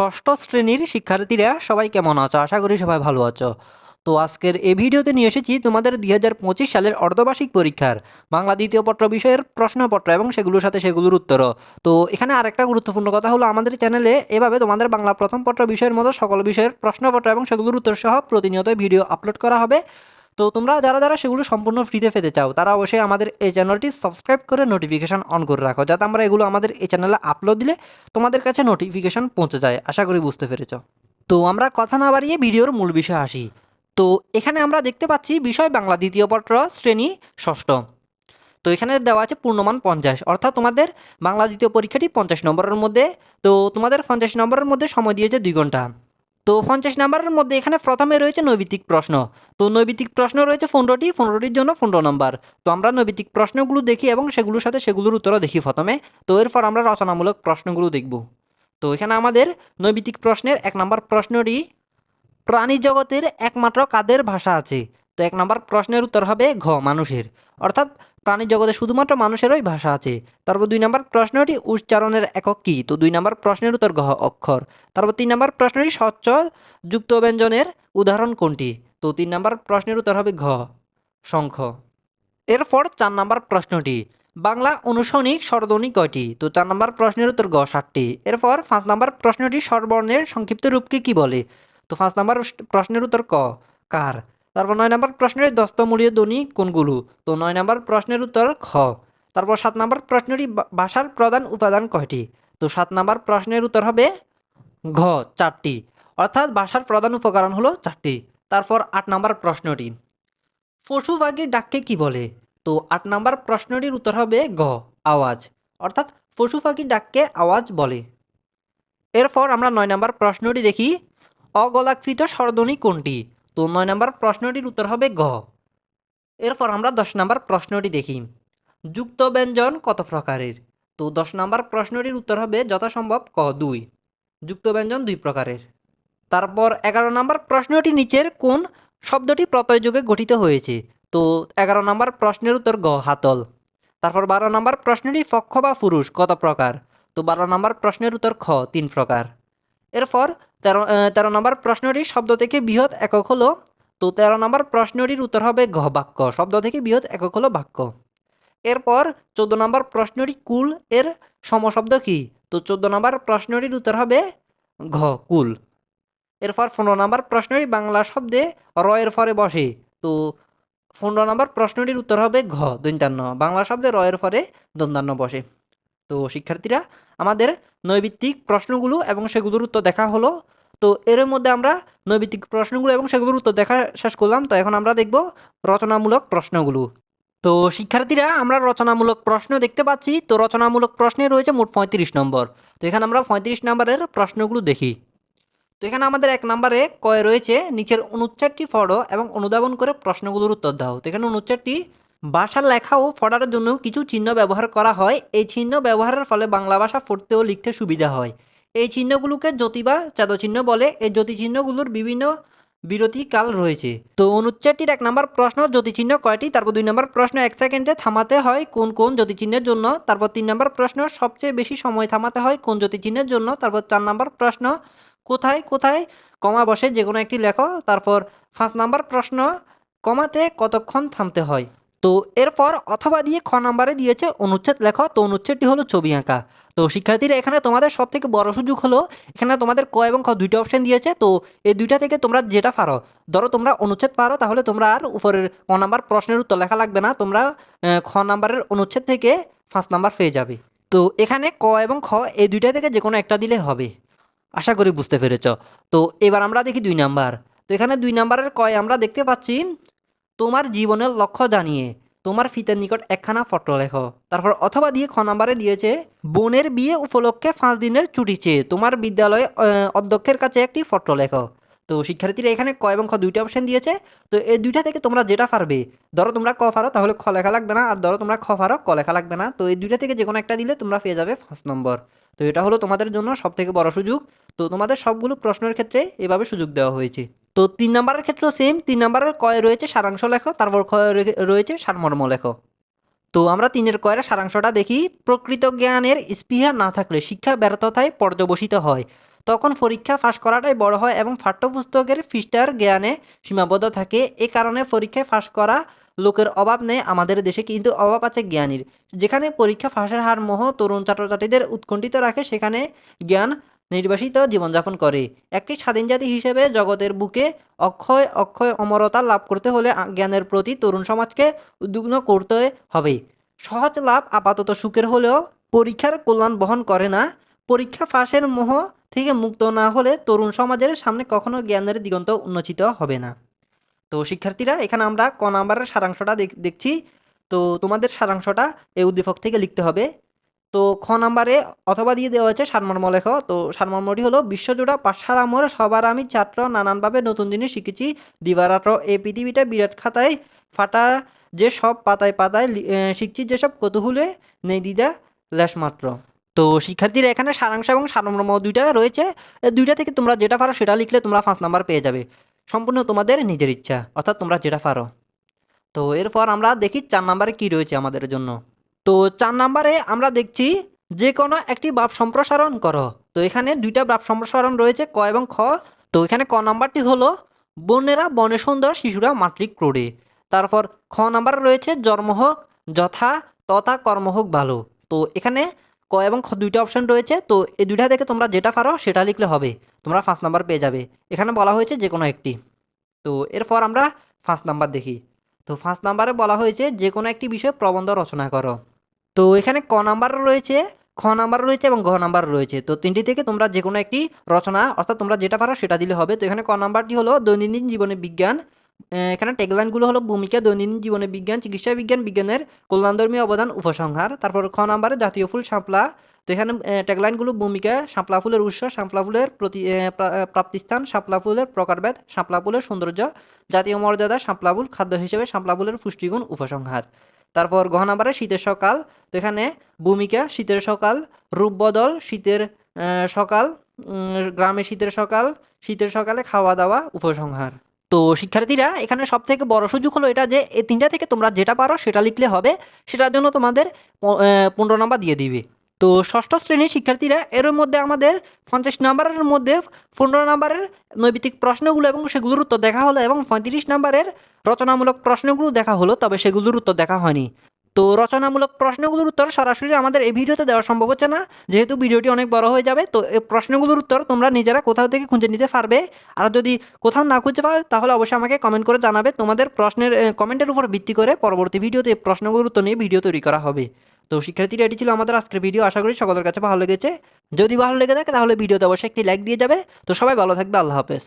ষষ্ঠ শ্রেণির শিক্ষার্থীরা সবাই কেমন আছো? আশা করি সবাই ভালো আছো। তো আজকের এই ভিডিওতে নিয়ে এসেছি তোমাদের দুই হাজার পঁচিশ সালের অর্ধবার্ষিক পরীক্ষার বাংলা দ্বিতীয় পত্র বিষয়ের প্রশ্নপত্র এবং সেগুলোর সাথে সেগুলোর উত্তরও। তো এখানে আরেকটা গুরুত্বপূর্ণ কথা হলো, আমাদের চ্যানেলে এভাবে তোমাদের বাংলা প্রথম পত্র বিষয়ের মতো সকল বিষয়ের প্রশ্নপত্র এবং সেগুলোর উত্তর সহ প্রতিনিয়ত ভিডিও আপলোড করা হবে। তো তোমরা যারা যারা সেগুলো সম্পূর্ণ ফ্রিতে পেতে চাও, তারা অবশ্যই আমাদের এই চ্যানেলটি সাবস্ক্রাইব করে নোটিফিকেশান অন করে রাখো, যাতে আমরা এগুলো আমাদের এই চ্যানেলে আপলোড দিলে তোমাদের কাছে নোটিফিকেশান পৌঁছে যায়। আশা করি বুঝতে পেরেছ। তো আমরা কথা না বাড়িয়ে ভিডিওর মূল বিষয়ে আসি। তো এখানে আমরা দেখতে পাচ্ছি বিষয় বাংলা দ্বিতীয় পত্র শ্রেণি ষষ্ঠ। তো এখানে দেওয়া আছে পূর্ণমান পঞ্চাশ, অর্থাৎ তোমাদের বাংলা দ্বিতীয় পরীক্ষাটি পঞ্চাশ নম্বরের মধ্যে। তো তোমাদের পঞ্চাশ নম্বরের মধ্যে সময় দিয়েছে দুই ঘণ্টা। তো পঞ্চাশ নাম্বারের মধ্যে এখানে প্রথমে রয়েছে নৈবিত্তিক প্রশ্ন। তো নৈবিত্তিক প্রশ্ন রয়েছে পনেরোটি, পনেরোটির জন্য পনেরো নম্বর। তো আমরা নৈবিত্তিক প্রশ্নগুলো দেখি এবং সেগুলোর সাথে সেগুলোর উত্তরও দেখি প্রথমে। তো এরপর আমরা রচনামূলক প্রশ্নগুলো দেখব। তো এখানে আমাদের নৈবিত্তিক প্রশ্নের এক নম্বর প্রশ্নটি, প্রাণী জগতের একমাত্র কাদের ভাষা আছে? তো এক নম্বর প্রশ্নের উত্তর হবে ঘ, মানুষের। অর্থাৎ প্রাণী জগতে শুধুমাত্র মানুষেরই ভাষা আছে। তারপর দুই নম্বর প্রশ্নটি উচ্চারণের একক কী? তো দুই নম্বর প্রশ্নের উত্তর ঘ অক্ষর। তারপর তিন নম্বর প্রশ্নটি স্বচ্ছ যুক্ত ব্যঞ্জনের উদাহরণ কোনটি? তো তিন নম্বর প্রশ্নের উত্তর হবে ঘ, শঙ্খ। এরপর চার নম্বর প্রশ্নটি, বাংলা অনুসনিক স্বরধ্বনি কয়টি? তো চার নম্বর প্রশ্নের উত্তর গ ষাটটি এরপর পাঁচ নম্বর প্রশ্নটি স্বরবর্ণের সংক্ষিপ্ত রূপকে কি বলে? তো পাঁচ নম্বর প্রশ্নের উত্তর ক, কার? তারপর নয় নম্বর প্রশ্নের দস্তমূলীয় ধ্বনি কোনগুলো? তো নয় নম্বর প্রশ্নের উত্তর খ। তারপর সাত নম্বর প্রশ্নটি ভাষার প্রধান উপাদান কয়টি? তো সাত নম্বর প্রশ্নের উত্তর হবে ঘ, চারটি। অর্থাৎ ভাষার প্রধান উপকরণ হলো চারটি। তারপর আট নম্বর প্রশ্নটি। পশু পাখির ডাককে কি বলে? তো আট নম্বর প্রশ্নটির উত্তর হবে গ আওয়াজ। অর্থাৎ পশু পাখির ডাককে আওয়াজ বলে। এরপর আমরা নয় নম্বর প্রশ্নটি দেখি। অগলাকৃত স্বরধ্বনি কোনটি? তো নয় নম্বর প্রশ্নটির উত্তর হবে গ। এরপর আমরা দশ নম্বর প্রশ্নটি দেখি। যুক্ত ব্যঞ্জন কত প্রকারের? তো দশ নম্বর প্রশ্নটির উত্তর হবে যথাসম্ভব ক দুই। যুক্ত ব্যঞ্জন দুই প্রকারের। তারপর এগারো নম্বর প্রশ্নটি নিচের কোন শব্দটি প্রত্যয়যোগে গঠিত হয়েছে? তো এগারো নম্বর প্রশ্নের উত্তর গ, হাতল। তারপর বারো নম্বর প্রশ্নটি পক্ষ বা পুরুষ কত প্রকার? তো বারো নম্বর প্রশ্নের উত্তর খ, তিন প্রকার। এরপর তেরো তেরো নম্বর প্রশ্নটি শব্দ থেকে বৃহৎ একক হলো, তো তেরো নম্বর প্রশ্নটির উত্তর হবে ঘ বাক্য, শব্দ থেকে বৃহৎ একক হলো বাক্য। এরপর চোদ্দ নম্বর প্রশ্নটি কুল এর সমশব্দ কি? তো চোদ্দ নম্বর প্রশ্নটির উত্তর হবে ঘ, কুল। এরপর পনেরো নম্বর প্রশ্নটি বাংলা শব্দে র এর ফরে বসে, তো পনেরো নম্বর প্রশ্নটির উত্তর হবে ঘ, দন্তান্ন। বাংলা শব্দে র এর ফরে দন্তান্ন বসে। তো শিক্ষার্থীরা, আমাদের নৈবিত্তিক প্রশ্নগুলো এবং সেগুলোর উত্তর দেখা হলো। তো এর মধ্যে আমরা নৈবিত্তিক প্রশ্নগুলো এবং সেগুলোর উত্তর দেখা শেষ করলাম। তো এখন আমরা দেখব রচনামূলক প্রশ্নগুলো। তো শিক্ষার্থীরা, আমরা রচনামূলক প্রশ্ন দেখতে পাচ্ছি। তো রচনামূলক প্রশ্নে রয়েছে মোট পঁয়ত্রিশ নম্বর। তো এখানে আমরা পঁয়ত্রিশ নম্বরের প্রশ্নগুলো দেখি। তো এখানে আমাদের এক নম্বরে কয় রয়েছে? নিচের অনুচ্ছেদটি পড়ো এবং অনুধাবন করে প্রশ্নগুলোর উত্তর দাও। তো এখানে অনুচ্ছেদটি ভাষার লেখা ও পড়ার জন্য কিছু চিহ্ন ব্যবহার করা হয়। এই চিহ্ন ব্যবহারের ফলে বাংলা ভাষা পড়তে ও লিখতে সুবিধা হয়। এই চিহ্নগুলোকে জ্যোতি বা চিহ্ন বলে। এই চিহ্নগুলোর বিভিন্ন বিরতি কাল রয়েছে। তো অনুচ্ছেদটির এক নম্বর প্রশ্ন, জ্যোতিচিহ্ন কয়টি? তারপর দুই নম্বর প্রশ্ন, এক সেকেন্ডে থামাতে হয় কোন কোন জ্যোতিচিহ্নের জন্য। তারপর তিন নম্বর প্রশ্ন, সবচেয়ে বেশি সময় থামাতে হয় কোন জ্যোতিচিহ্নের জন্য। তারপর চার নম্বর প্রশ্ন, কোথায় কোথায় কমা বসে যে কোনো একটি লেখো। তারপর পাঁচ নাম্বার প্রশ্ন, কমাতে কতক্ষণ থামতে হয়? তো এরপর অথবা দিয়ে খ নাম্বারে দিয়েছে অনুচ্ছেদ লেখো, তো অনুচ্ছেদটি হলো ছবি আঁকা। তো শিক্ষার্থীরা এখানে তোমাদের সব থেকে বড় সুযোগ হলো এখানে তোমাদের ক এবং খ দুইটা অপশন দিয়েছে, তো এই দুইটা থেকে তোমরা যেটা পারো, ধরো তোমরা অনুচ্ছেদ পারো, তাহলে তোমরা আর উপরের ক নাম্বার প্রশ্নের উত্তর লেখা লাগবে না, তোমরা খ নাম্বারের অনুচ্ছেদ থেকে পাঁচ নাম্বার পেয়ে যাবে। তো এখানে ক এবং খ এই দুইটা থেকে যে কোনো একটা দিলে হবে। আশা করি বুঝতে পেরেছ। তো এবার আমরা দেখি দুই নাম্বার। তো এখানে দুই নাম্বারের কয় আমরা দেখতে পাচ্ছি তোমার জীবনের লক্ষ্য জানিয়ে তোমার ফিতের নিকট একখানা ফটো লেখো। তারপর অথবা দিয়ে খ নাম্বারে দিয়েছে, বোনের বিয়ে উপলক্ষে পাঁচ দিনের ছুটি চেয়ে তোমার বিদ্যালয়ে অধ্যক্ষের কাছে একটি ফটো লেখো। তো শিক্ষার্থীরা এখানে ক এবং খ দুইটা অপশন দিয়েছে। তো এই দুইটা থেকে তোমরা যেটা পারবে, ধরো তোমরা ক পারো, তাহলে খ লেখা লাগবে না। আর ধরো তোমরা খ পারো, ক লেখা লাগবে না। তো এই দুইটা থেকে যে কোনো একটা দিলে তোমরা পেয়ে যাবে ফার্স্ট নম্বর। তো এটা হলো তোমাদের জন্য সব থেকে বড় সুযোগ। তো তোমাদের সবগুলো প্রশ্নের ক্ষেত্রে এভাবে সুযোগ দেওয়া হয়েছে। তো তিন নম্বরের ক্ষেত্রেও সেম তিন নম্বরের কয়ে রয়েছে সারাংশ লেখো, তারপর ক্ষয় রয়েছে সারমর্ম লেখো। তো আমরা তিনের কয়ের সারাংশটা দেখি, প্রকৃত জ্ঞানের স্পৃহা না থাকলে শিক্ষা ব্যর্থতায় পর্যবসিত হয়। তখন পরীক্ষা পাশ করাটাই বড় হয় এবং পাঠ্যপুস্তকের ফিস্টার জ্ঞানে সীমাবদ্ধ থাকে। এ কারণে পরীক্ষায় পাশ করা লোকের অভাব নেই, আমাদের দেশে কিন্তু অভাব আছে জ্ঞানীর। যেখানে পরীক্ষা ফাঁসের হার মোহ তরুণ ছাত্রছাত্রীদের উৎকণ্ঠিত রাখে, সেখানে জ্ঞান নির্বাসিত জীবনযাপন করে। একটি স্বাধীন জাতি হিসেবে জগতের বুকে অক্ষয় অক্ষয় অমরতা লাভ করতে হলে জ্ঞানের প্রতি তরুণ সমাজকে উদ্বিগ্ন করতে হবে। সহজ লাভ আপাতত সুখের হলেও পরীক্ষার কল্যাণ বহন করে না। পরীক্ষা ফাঁসের মোহ থেকে মুক্ত না হলে তরুণ সমাজের সামনে কখনো জ্ঞানের দিগন্ত উন্মোচিত হবে না। তো শিক্ষার্থীরা, এখানে আমরা ক নাম্বারের সারাংশটা দেখ- দেখছি। তো তোমাদের সারাংশটা এই উদ্দীপক থেকে লিখতে হবে। তো খ নাম্বারে অথবা দিয়ে দেওয়া হয়েছে সারমর্ম লেখ। তো সারমর্মটি হলো, বিশ্বজোড়া পাঠশালা মোর সবার আমি ছাত্র, নানানভাবে নতুন জিনিস শিখেছি। দিবারাত্র এই পৃথিবীটা বিরাট খাতায় ফাটা, যে সব পাতায় পাতায় শিখছি যেসব কৌতূহলে। নেই দিদা লেশ মাত্র। তো শিক্ষার্থীরা এখানে সারাংশ এবং সারমর্ম দুইটা রয়েছে। দুইটা থেকে তোমরা যেটা পারো সেটা লিখলে তোমরা পাঁচ নাম্বার পেয়ে যাবে। সম্পূর্ণ তোমাদের নিজের ইচ্ছা, অর্থাৎ তোমরা যেটা পারো। তো এরপর আমরা দেখি চার নাম্বারে কি রয়েছে আমাদের জন্য। তো চার নাম্বারে আমরা দেখছি যে কোনো একটি বাপ সম্প্রসারণ করো। তো এখানে দুইটা বাপ সম্প্রসারণ রয়েছে, ক এবং খ। তো এখানে ক নাম্বারটি হলো বনেরা বনে সুন্দর, শিশুরা মাতৃক ক্রোড়ে। তারপর খ নাম্বার রয়েছে জন্ম হোক, যথা, তথা কর্ম হোক ভালো। তো এখানে ক এবং খ দুইটা অপশন রয়েছে। তো এই দুইটা থেকে তোমরা যেটা পারো সেটা লিখলে হবে। তোমরা ফার্স্ট নাম্বার পেয়ে যাবে। এখানে বলা হয়েছে যে কোনো একটি। তো এরপর আমরা ফার্স্ট নাম্বার দেখি। তো ফার্স্ট নাম্বারে বলা হয়েছে যে কোনো একটি বিষয়ে প্রবন্ধ রচনা করো। তো এখানে ক নাম্বার রয়েছে, খ নাম্বার রয়েছে এবং ঘ নাম্বার রয়েছে। তো তিনটি থেকে তোমরা যে কোনো একটি রচনা, অর্থাৎ তোমরা যেটা পারো সেটা দিলে হবে। তো এখানে ক নাম্বারটি হলো দৈনন্দিন জীবনে বিজ্ঞান। এখানে ট্যাগলাইনগুলো হলো ভূমিকা, দৈনন্দিন জীবনে বিজ্ঞান, চিকিৎসা বিজ্ঞান, বিজ্ঞানের কল্যাণধর্মী অবদান, উপসংহার। তারপর খ নাম্বারে জাতীয় ফুল, শাপলা। তো এখানে ট্যাগলাইনগুলো ভূমিকা, শাপলা ফুলের উৎস, শাপলা ফুলের প্রতি প্রাপ্তিস্থান, শাপলা ফুলের প্রকারভেদ, শাপলা ফুলের সৌন্দর্য, জাতীয় মর্যাদা, শাপলা ফুল খাদ্য হিসেবে, শাপলা ফুলের পুষ্টিগুণ, উপসংহার। তারপর গহনা নাম্বারে শীতের সকাল। তো এখানে ভূমিকা শীতের সকাল রূপবদল শীতের সকাল গ্রামে শীতের সকাল, শীতের সকালে খাওয়া দাওয়া, উপসংহার। তো শিক্ষার্থীরা, এখানে সব থেকে বড় সুযোগ হলো এটা যে এই তিনটা থেকে তোমরা যেটা পারো সেটা লিখলে হবে, সেটার জন্য তোমাদের পনেরো নাম্বার দিয়ে দিবে। তো ষষ্ঠ শ্রেণির শিক্ষার্থীরা এর মধ্যে আমাদের পঞ্চাশ নাম্বারের মধ্যে পনেরো নাম্বারের নৈবিত্তিক প্রশ্নগুলো এবং সেগুলোর উত্তর দেখা হলো এবং পঁয়ত্রিশ নাম্বারের রচনামূলক প্রশ্নগুলো দেখা হলো, তবে সেগুলোর উত্তর দেখা হয়নি। তো রচনামূলক প্রশ্নগুলোর উত্তর সরাসরি আমাদের এই ভিডিওতে দেওয়া সম্ভব হচ্ছে না, যেহেতু ভিডিওটি অনেক বড় হয়ে যাবে, তো এই প্রশ্নগুলোর উত্তর তোমরা নিজেরা কোথাও থেকে খুঁজে নিতে পারবে। আর যদি কোথাও না খুঁজে পাও, তাহলে অবশ্যই আমাকে কমেন্ট করে জানাবে, তোমাদের প্রশ্নের কমেন্টের উপর ভিত্তি করে পরবর্তী ভিডিওতে এই প্রশ্নগুলোর উত্তর নিয়ে ভিডিও তৈরি করা হবে। তো শিক্ষার্থীরা, এটি ছিল আমাদের আজকের ভিডিও। আশা করি সকলের কাছে ভালো লেগেছে। যদি ভালো লেগে থাকে, তাহলে ভিডিওতে অবশ্যই একটি লাইক দিয়ে যাবে। তো সবাই ভালো থাকবে, আল্লাহ হাফেজ।